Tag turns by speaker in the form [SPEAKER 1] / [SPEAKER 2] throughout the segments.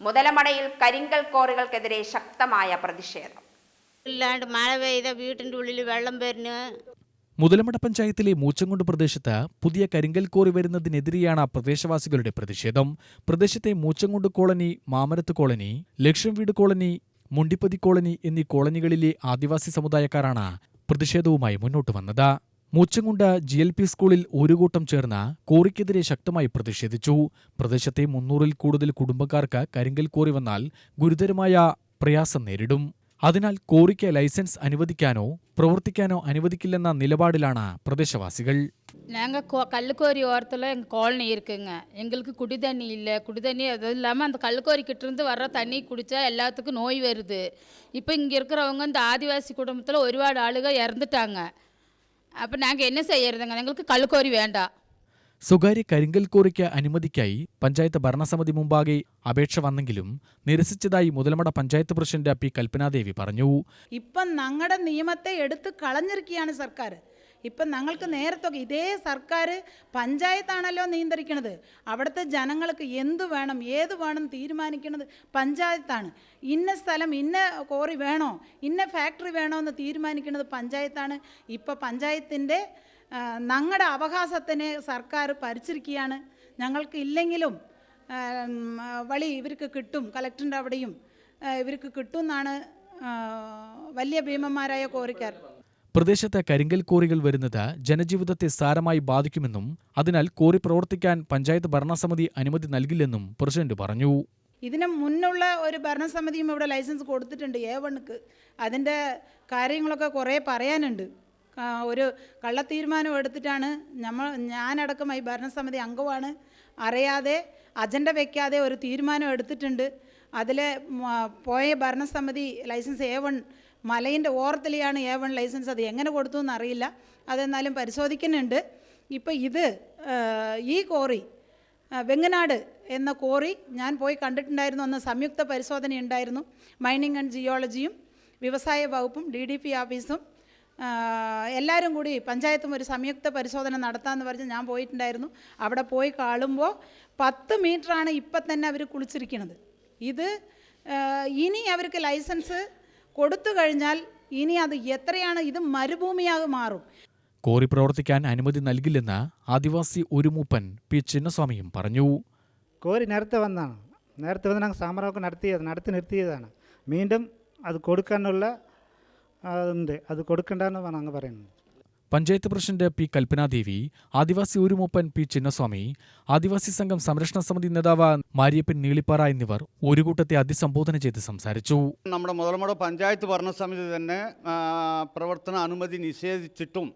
[SPEAKER 1] മുതലമടയിൽ കരിങ്കൽ കോറികൾക്കെതിരെ ശക്തമായ പ്രതിഷേധം.
[SPEAKER 2] ഇല്ലാണ്ട് മഴ പെയ്ത വീട്ടിന്റെ ഉള്ളിൽ വെള്ളം വരുന്നു
[SPEAKER 3] മുതലമട പഞ്ചായത്തിലെ മൂച്ചങ്കുണ്ട് പ്രദേശത്ത് പുതിയ കരിങ്കൽ കോറി വരുന്നതിനെതിരെയാണ് പ്രദേശവാസികളുടെ പ്രതിഷേധം. പ്രദേശത്തെ മൂച്ചങ്കുണ്ട് കോളനി മാമരത്ത് കോളനി ലക്ഷം വീട് കോളനി മുണ്ടിപ്പതി കോളനി എന്നീ കോളനികളിലെ ആദിവാസി സമുദായക്കാരാണ് പ്രതിഷേധവുമായി മുന്നോട്ട് വന്നത്. മൂച്ചങ്കുണ്ട് ജി എൽ പി സ്കൂളിൽ ഒരു കൂട്ടം ചേർന്ന് കോറിക്കെതിരെ ശക്തമായി പ്രതിഷേധിച്ചു പ്രദേശത്തെ മുന്നൂറിൽ കൂടുതൽ കുടുംബക്കാർക്ക് കരിങ്കൽ കോറി വന്നാൽ ഗുരുതരമായ പ്രയാസം നേരിടും അതിനാൽ കോറിക്ക് ലൈസൻസ് അനുവദിക്കാനോ പ്രവർത്തിക്കാനോ അനുവദിക്കില്ലെന്ന നിലപാടിലാണ് പ്രദേശവാസികൾ
[SPEAKER 4] நாங்கள் கோ கல்லுக்கோரி ஓரத்தில் எங்கள் காலனி இருக்குங்க எங்களுக்கு குடி தண்ணி இல்லை குடி தண்ணி அது இல்லாமல் அந்த கல்லுக்கோரி கிட்டேருந்து வர்ற தண்ணி குடித்தா எல்லாத்துக்கும் நோய் வருது இப்போ இங்கே இருக்கிறவங்க இந்த ஆதிவாசி குடும்பத்தில் ஒருபாடு ஆளுக இறந்துட்டாங்க അപ്പം ഞങ്ങൾക്ക് എന്നെ ചെയ്യരുത് ഞങ്ങൾക്ക് കള്ളുക്കോരി വേണ്ട.
[SPEAKER 3] സ്വകാര്യ കരിങ്കൽ കോറിക്ക് അനുമതിക്കായി പഞ്ചായത്ത് ഭരണസമിതി മുമ്പാകെ അപേക്ഷ വന്നെങ്കിലും നിരസിച്ചതായി മുതലമട പഞ്ചായത്ത് പ്രസിഡന്റ് പി കൽപ്പനാദേവി പറഞ്ഞു.
[SPEAKER 5] ഇപ്പം ഞങ്ങളുടെ നിയമത്തെ എടുത്ത് കളഞ്ഞിരിക്കുകയാണ് സർക്കാർ ഇപ്പം ഞങ്ങൾക്ക് നേരത്തൊക്കെ ഇതേ സർക്കാർ പഞ്ചായത്താണല്ലോ നിയന്ത്രിക്കുന്നത് അവിടുത്തെ ജനങ്ങൾക്ക് എന്ത് വേണം ഏത് വേണം തീരുമാനിക്കുന്നത് പഞ്ചായത്താണ്. ഇന്ന സ്ഥലം ഇന്ന കോറി വേണോ ഇന്ന ഫാക്ടറി വേണോ എന്ന് തീരുമാനിക്കുന്നത് പഞ്ചായത്താണ്. ഇപ്പോൾ പഞ്ചായത്തിന്റെ ഞങ്ങളുടെ അവകാശത്തിനെ സർക്കാർ പരിച്ചിരിക്കുകയാണ് ഞങ്ങൾക്ക് ഇല്ലെങ്കിലും വഴി ഇവർക്ക് കിട്ടും കലക്ടറിന്റെ അവിടെയും ഇവർക്ക് കിട്ടും എന്നാണ് വലിയ ഭീമന്മാരായ കോറിക്കാർ
[SPEAKER 3] പ്രദേശത്ത് കരിങ്കൽ കോറികൾ വരുന്നത് ജനജീവിതത്തെ സാരമായി ബാധിക്കുമെന്നും അതിനാൽ കോറി പ്രവർത്തിക്കാൻ പഞ്ചായത്ത് ഭരണസമിതി അനുമതി നൽകില്ലെന്നും പ്രസിഡന്റ് പറഞ്ഞു.
[SPEAKER 5] ഇതിന് മുന്നുള്ള ഒരു ഭരണസമിതിയും ഇവിടെ ലൈസൻസ് കൊടുത്തിട്ടുണ്ട് എ വണ്ണുക്ക് അതിന്റെ കാര്യങ്ങളൊക്കെ കുറേ പറയാനുണ്ട്. ഒരു കള്ള തീരുമാനം എടുത്തിട്ടാണ് നമ്മൾ ഞാനടക്കം ഈ ഭരണസമിതി അംഗമാണ്. അറിയാതെ അജണ്ട വയ്ക്കാതെ ഒരു തീരുമാനം എടുത്തിട്ടുണ്ട്. അതിൽ പോയ ഭരണസമിതി ലൈസൻസ് എ വൺ മലയിന്റെ ഓർത്തിലെയാണ് എ വൺ ലൈസൻസ് അത് എങ്ങനെ കൊടുത്തു എന്നറിയില്ല. അതെന്നാലും പരിശോധിക്കുന്നുണ്ട്. ഇപ്പോൾ ഇത് ഈ കോറി വെങ്ങനാട് എന്ന കോറി ഞാൻ പോയി കണ്ടിട്ടുണ്ടായിരുന്നു. അന്ന് സംയുക്ത പരിശോധന ഉണ്ടായിരുന്നു മൈനിങ് ആൻഡ് ജിയോളജിയും വ്യവസായ വകുപ്പും ഡി ഡി പി ഓഫീസും എല്ലാവരും കൂടി പഞ്ചായത്തും ഒരു സംയുക്ത പരിശോധന നടത്താമെന്ന് പറഞ്ഞ് ഞാൻ പോയിട്ടുണ്ടായിരുന്നു. അവിടെ പോയി കാളുമ്പോൾ പത്ത് മീറ്ററാണ് ഇപ്പം തന്നെ അവർ കുളിച്ചിരിക്കുന്നത്. ഇത് ഇനി അവർക്ക് ലൈസൻസ് കൊടുത്തു കഴിഞ്ഞാൽ ഇനി അത് എത്രയാണ്? ഇത് മരുഭൂമിയാകെ മാറും.
[SPEAKER 3] കോറി പ്രവർത്തിക്കാൻ അനുമതി നൽകില്ലെന്ന് ആദിവാസി ഒരു മൂപ്പൻ പി. ചിന്നസ്വാമിയും പറഞ്ഞു.
[SPEAKER 6] കോരി നേരത്തെ വന്നാണ്. നേരത്തെ വന്ന് ഞങ്ങൾ സമരമൊക്കെ നടത്തിയത് നടത്തി നിർത്തിയതാണ്. വീണ്ടും അത് കൊടുക്കാനുള്ള ഉണ്ട്. അത് കൊടുക്കണ്ടെന്ന് ഞങ്ങൾ പറയുന്നത്.
[SPEAKER 3] പഞ്ചായത്ത് പ്രസിഡന്റ് പി കൽപ്പനാദേവി ആദിവാസി ഊരുമൂപ്പൻ പി ചിന്നസ്വാമി ആദിവാസി സംഘം സംരക്ഷണ സമിതി നേതാവ് മാരിയപ്പൻ നീളിപ്പാറ എന്നിവർ ഒരു കൂട്ടത്തെ അഭിസംബോധന ചെയ്ത് സംസാരിച്ചു.
[SPEAKER 7] നമ്മുടെ മുതലമുട പഞ്ചായത്ത് ഭരണസമിതി തന്നെ പ്രവർത്തന അനുമതി നിഷേധിച്ചിട്ടും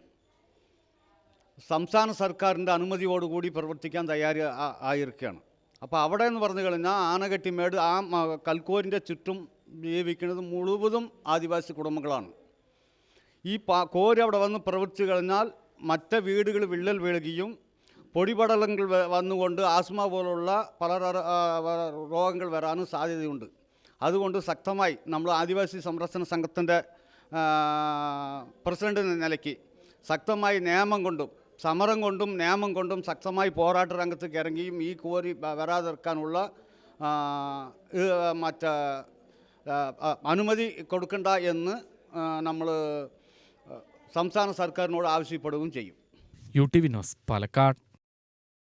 [SPEAKER 7] സംസ്ഥാന സർക്കാരിന്റെ അനുമതിയോടുകൂടി പ്രവർത്തിക്കാൻ തയ്യാറി ആയിരിക്കുകയാണ്. അപ്പോൾ അവിടെ എന്ന് പറഞ്ഞു കഴിഞ്ഞാൽ ആനകെട്ടിമേട് ആ കൽക്കോരിന്റെ ചുറ്റും ജീവിക്കുന്നത് മുഴുവതും ആദിവാസി കുടുംബങ്ങളാണ്. ഈ പാ കോരി അവിടെ വന്ന് പ്രവർത്തിച്ചു കഴിഞ്ഞാൽ മറ്റ് വീടുകൾ വിള്ളൽ വീഴുകയും പൊടിപടലങ്ങൾ വന്നുകൊണ്ട് ആസ്മ പോലുള്ള പല രോഗങ്ങൾ വരാനും സാധ്യതയുണ്ട്. അതുകൊണ്ട് ശക്തമായി നമ്മൾ ആദിവാസി സംരക്ഷണ സംഘത്തിന്റെ പ്രസിഡന്റ് എന്ന നിലയ്ക്ക് ശക്തമായി നിയമം കൊണ്ടും സമരം കൊണ്ടും നിയമം കൊണ്ടും ശക്തമായി പോരാട്ട രംഗത്തേക്ക് ഇറങ്ങിയും ഈ കോരി വരാതിറക്കാനുള്ള മറ്റ് അനുമതി കൊടുക്കണ്ട എന്ന് നമ്മൾ സംസ്ഥാന സർക്കാരിനോട് ആവശ്യപ്പെടുകയും ചെയ്യും.
[SPEAKER 3] U T Vinos Palakkad.